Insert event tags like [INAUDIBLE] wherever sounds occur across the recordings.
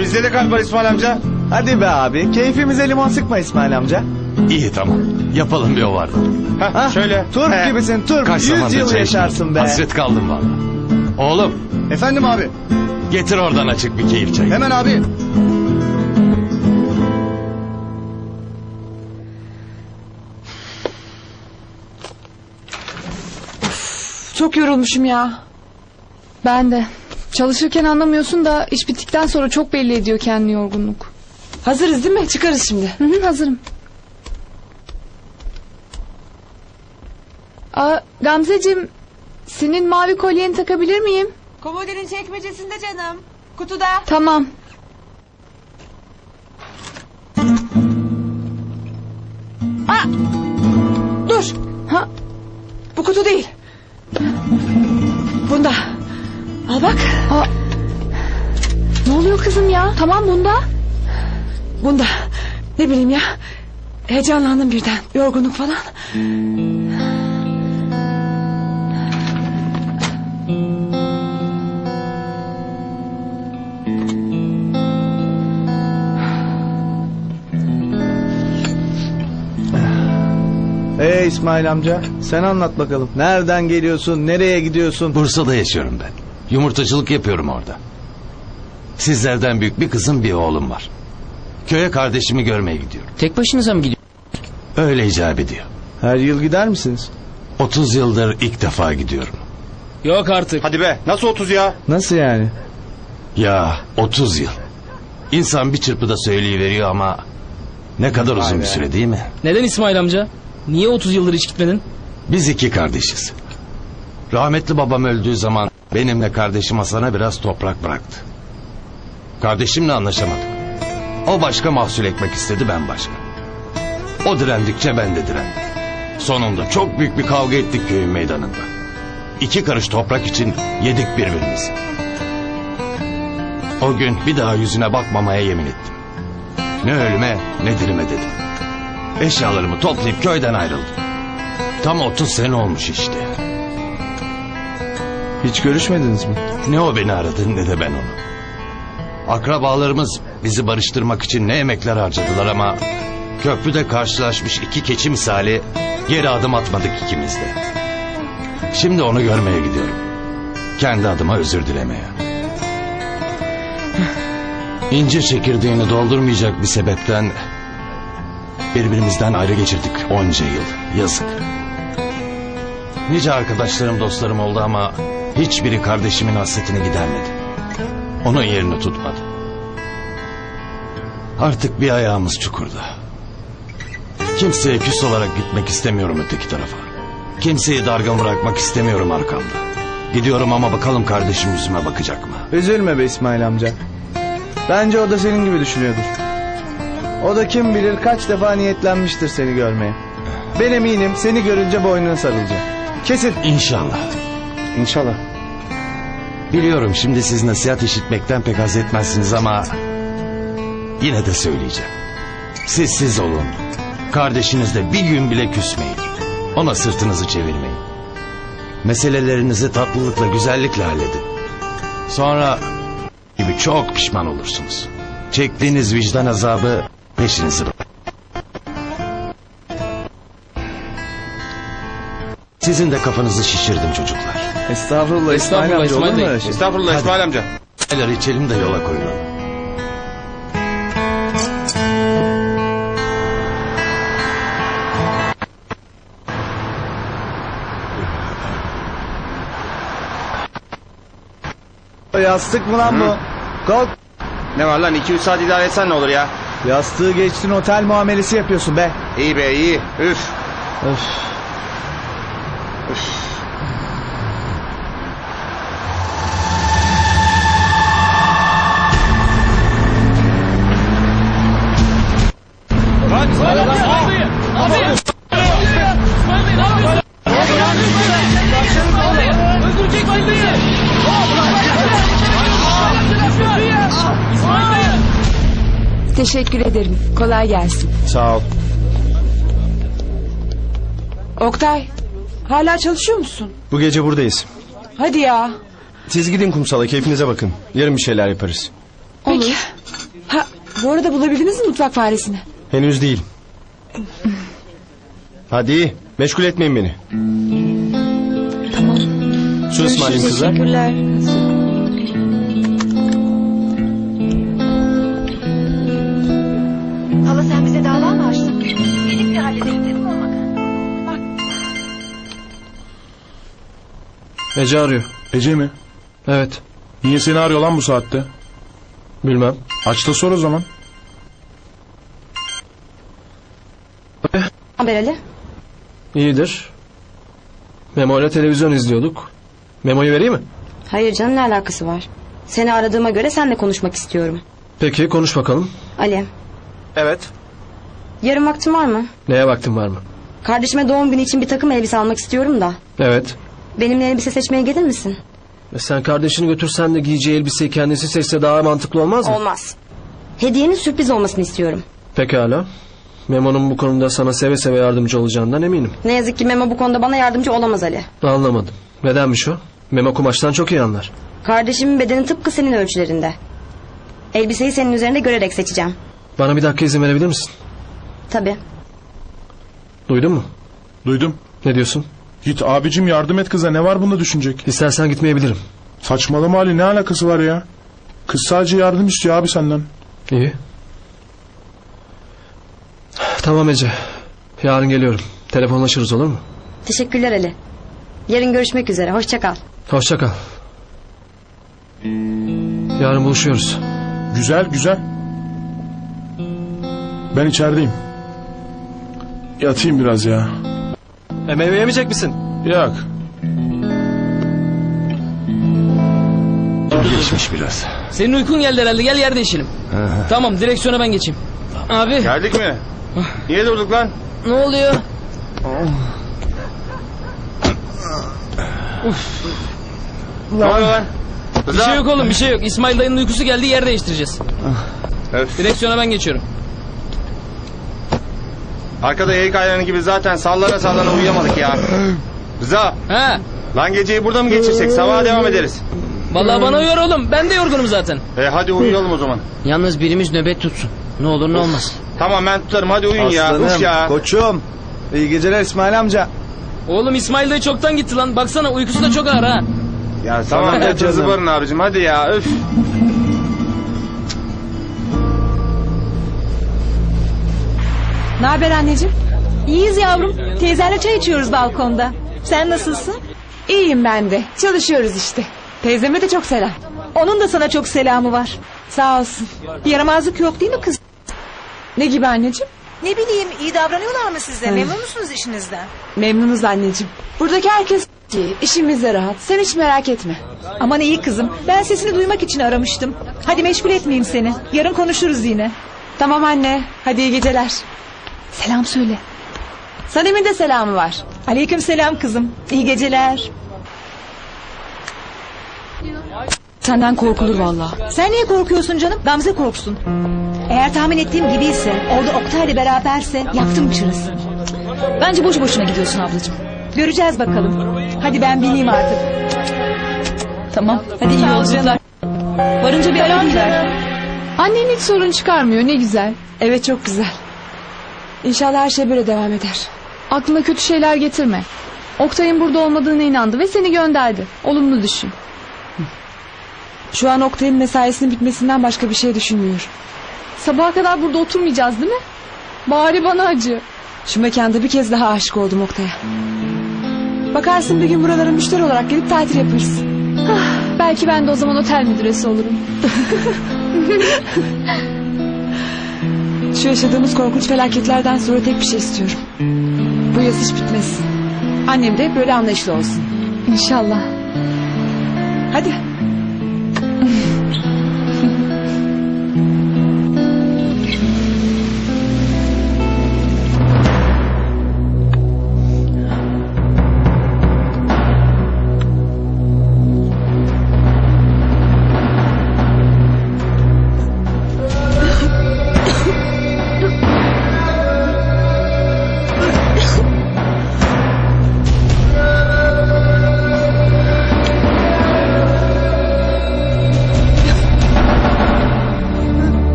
bizde de kalp var İsmail amca. Hadi be abi keyfimize limon sıkma İsmail amca. İyi tamam. Yapalım bir o vardı. Heh, Hah, şöyle. Turp He. gibisin turp. Kaç Yüz zamandır yıl çay yaşarsın be. Hasret kaldım valla. Oğlum Efendim abi. getir oradan açık bir keyif çayı. Hemen abi. Çok yorulmuşum ya. Ben de. Çalışırken anlamıyorsun da iş bittikten sonra çok belli ediyor kendini yorgunluk. Hazırız değil mi? Çıkarız şimdi. Hı hı, hazırım. Aa, Gamzeciğim senin mavi kolyeni takabilir miyim? Komodinin çekmecesinde canım. Kutuda. Tamam. Dur. Ha, Bu kutu değil. Bunda. Al bak. aa. Ne oluyor kızım ya? Tamam bunda. Bunda. Ne bileyim ya. Heyecanlandım birden. Yorgunluk falan. Ee İsmail amca sen anlat bakalım. Nereden geliyorsun nereye gidiyorsun? Bursa'da yaşıyorum ben. Yumurtacılık yapıyorum orada. Sizlerden büyük bir kızım bir oğlum var. Köye kardeşimi görmeye gidiyorum. Tek başınıza mı gidiyor? Öyle icap ediyor. Her yıl gider misiniz? 30 yıldır ilk defa gidiyorum. Yok artık. Hadi be. Nasıl 30 ya? Nasıl yani? Ya 30 yıl. İnsan bir çırpıda söyleyiveriyor ama ne kadar uzun Vay bir be. süre değil mi? Neden İsmail amca? Niye 30 yıldır hiç gitmedin? Biz iki kardeşiz. Rahmetli babam öldüğü zaman benimle kardeşim Hasan'a biraz toprak bıraktı. Kardeşimle anlaşamadık. O başka mahsul ekmek istedi ben başka. O direndikçe ben de direndim. Sonunda çok büyük bir kavga ettik köyün meydanında. İki karış toprak için yedik birbirimizi. O gün bir daha yüzüne bakmamaya yemin ettim. Ne ölüme ne dirime dedim. Eşyalarımı toplayıp köyden ayrıldım. Tam 30 sene olmuş işte. Hiç görüşmediniz mi? Ne o beni aradı ne de ben onu. Akrabalarımız bizi barıştırmak için ne emekler harcadılar ama... ...köprüde karşılaşmış iki keçi misali geri adım atmadık ikimiz de. Şimdi onu görmeye gidiyorum. Kendi adıma özür dilemeye. İncir çekirdeğini doldurmayacak bir sebepten... ...birbirimizden ayrı geçirdik onca yıl. Yazık. Nice arkadaşlarım dostlarım oldu ama... ...hiçbiri kardeşimin hasretini gidermedi. Onun yerini tutmadı. Artık bir ayağımız çukurda. Kimseye küs olarak gitmek istemiyorum öteki tarafa. Kimseyi dargın bırakmak istemiyorum arkamda. Gidiyorum ama bakalım kardeşim yüzüme bakacak mı? Üzülme be İsmail amca. Bence o da senin gibi düşünüyordur. O da kim bilir kaç defa niyetlenmiştir seni görmeye. Ben eminim seni görünce boynuna sarılacak. Kesin. İnşallah. İnşallah. Biliyorum şimdi siz nasihat işitmekten pek haz etmezsiniz ama... ...yine de söyleyeceğim. Siz siz olun. Kardeşinizle bir gün bile küsmeyin. Ona sırtınızı çevirmeyin. Meselelerinizi tatlılıkla, güzellikle halledin. Sonra gibi çok pişman olursunuz. Çektiğiniz vicdan azabı peşinizi bırak. Sizin de kafanızı şişirdim çocuklar. Estağfurullah, İsmail Estağfurullah, İsmail Bey. şey? Estağfurullah İsmail amca. Neler içelim de yola koyulalım. Yastık mı lan bu? Kalk. Ne var lan 2-3 saat idare etsen ne olur ya? Yastığı geçtin otel muamelesi yapıyorsun be. İyi be iyi. Üf. Öf. Teşekkür ederim. Kolay gelsin. Sağ ol. Oktay. Hala çalışıyor musun? Bu gece buradayız. Hadi ya. Siz gidin kumsala keyfinize bakın. Yarın bir şeyler yaparız. Olur. Ha, bu arada bulabildiniz mi mutfak faresini? Henüz değil. Hadi meşgul etmeyin beni. Tamam. Su ısmarlayayım kızlar. Teşekkürler. Ece arıyor. Ece mi? Evet. Niye seni arıyor lan bu saatte? Bilmem. Aç da sor o zaman. Haber Ali. İyidir. Memo ile televizyon izliyorduk. Memoyu vereyim mi? Hayır canım ne alakası var? Seni aradığıma göre seninle konuşmak istiyorum. Peki konuş bakalım. Ali. Evet. Yarın vaktin var mı? Neye vaktin var mı? Kardeşime doğum günü için bir takım elbise almak istiyorum da. Evet. Benimle elbise seçmeye gelir misin? E sen kardeşini götürsen de giyeceği elbiseyi kendisi seçse daha mantıklı olmaz mı? Olmaz. Hediyenin sürpriz olmasını istiyorum. Pekala. Memo'nun bu konuda sana seve seve yardımcı olacağından eminim. Ne yazık ki Memo bu konuda bana yardımcı olamaz Ali. Anlamadım. Nedenmiş o? Memo kumaştan çok iyi anlar. Kardeşimin bedeni tıpkı senin ölçülerinde. Elbiseyi senin üzerinde görerek seçeceğim. Bana bir dakika izin verebilir misin? Tabii. Duydun mu? Duydum. Ne diyorsun? Git abicim yardım et kıza ne var bunda düşünecek? İstersen gitmeyebilirim. Saçmalama Ali ne alakası var ya? Kız sadece yardım istiyor abi senden. İyi. Tamam Ece. Yarın geliyorum. Telefonlaşırız olur mu? Teşekkürler Ali. Yarın görüşmek üzere. Hoşça kal. Hoşça kal. Yarın buluşuyoruz. Güzel güzel. Ben içerideyim. Yatayım biraz ya. E meyve yemeyecek misin? Yok. Geçmiş biraz. Senin uykun geldi herhalde gel yer değişelim. tamam direksiyona ben geçeyim. Abi Geldik mi? Niye durduk lan? ne oluyor? Ne oluyor lan? Bir şey yok oğlum bir şey yok. İsmail dayının uykusu geldi yer değiştireceğiz. Öf. Direksiyona ben geçiyorum. Arkada eğik ayranı gibi zaten sallana sallana uyuyamadık ya. Rıza Ha. lan geceyi burada mı geçirsek sabaha devam ederiz. Vallahi bana uyar oğlum. Ben de yorgunum zaten. E hadi uyuyalım o zaman. Yalnız birimiz nöbet tutsun. Ne olur ne olmaz. Tamam ben tutarım hadi uyuyun ya. Aslanım, Uf ya. koçum. İyi geceler İsmail amca. Oğlum İsmail dayı çoktan gitti lan. Baksana uykusu da çok ağır ha. Ya tamam da yatın canım. abicim hadi ya öf. Ne haber anneciğim? İyiyiz yavrum. Teyzenle çay içiyoruz balkonda. Sen nasılsın? İyiyim ben de. Çalışıyoruz işte. Teyzeme de çok selam. Onun da sana çok selamı var. Sağ olsun. Bir yaramazlık yok değil mi kız? Ne gibi anneciğim? Ne bileyim iyi davranıyorlar mı size? Memnun musunuz işinizden? Memnunuz anneciğim. Buradaki herkes iyi. İşimiz de rahat. Sen hiç merak etme. Aman iyi kızım. Ben sesini duymak için aramıştım. Hadi meşgul etmeyeyim seni. Yarın konuşuruz yine. Tamam anne. Hadi iyi geceler. Selam söyle. Sanem'in de selamı var. Aleyküm selam kızım. İyi geceler. Senden korkulur vallahi. Sen niye korkuyorsun canım? Gamze korksun. Eğer tahmin ettiğim gibiyse, orada Oktay'la beraberse yaktım çırasın. Bence boş boşuna gidiyorsun ablacığım. Göreceğiz bakalım. Hadi ben bineyim artık. Tamam. Hadi iyi yolculuklar. Varınca bir ver. Annen hiç sorun çıkarmıyor ne güzel. Evet çok güzel. İnşallah her şey böyle devam eder. Aklına kötü şeyler getirme. Oktay'ın burada olmadığına inandı ve seni gönderdi. Olumlu düşün. Şu an Oktay'ın mesaisinin bitmesinden başka bir şey düşünmüyor. Sabaha kadar burada oturmayacağız değil mi? Bari bana acı. Şu mekanda bir kez daha aşık oldum Oktay'a. Bakarsın bir gün buralara müşteri olarak gelip tatil yaparız. Belki ben de o zaman otel müdüresi olurum. [LAUGHS] Şu yaşadığımız korkunç felaketlerden sonra tek bir şey istiyorum. Bu yaz hiç bitmesin. Annem de böyle anlayışlı olsun. İnşallah. Hadi.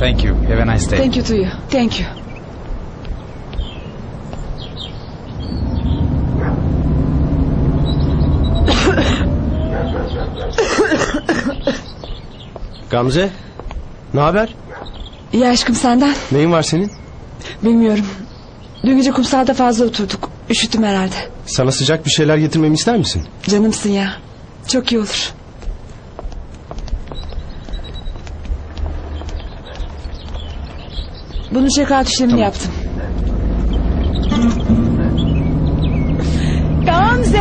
Have a nice day. Thank you to you. Thank you. [COUGHS] Gamze. Ne haber? İyi aşkım senden. Neyin var senin? Bilmiyorum. Dün gece kumsalda fazla oturduk. Üşüttüm herhalde. Sana sıcak bir şeyler getirmemi ister misin? Canımsın ya. Çok iyi olur. Bunun check-out işlemini yaptım. Gamze.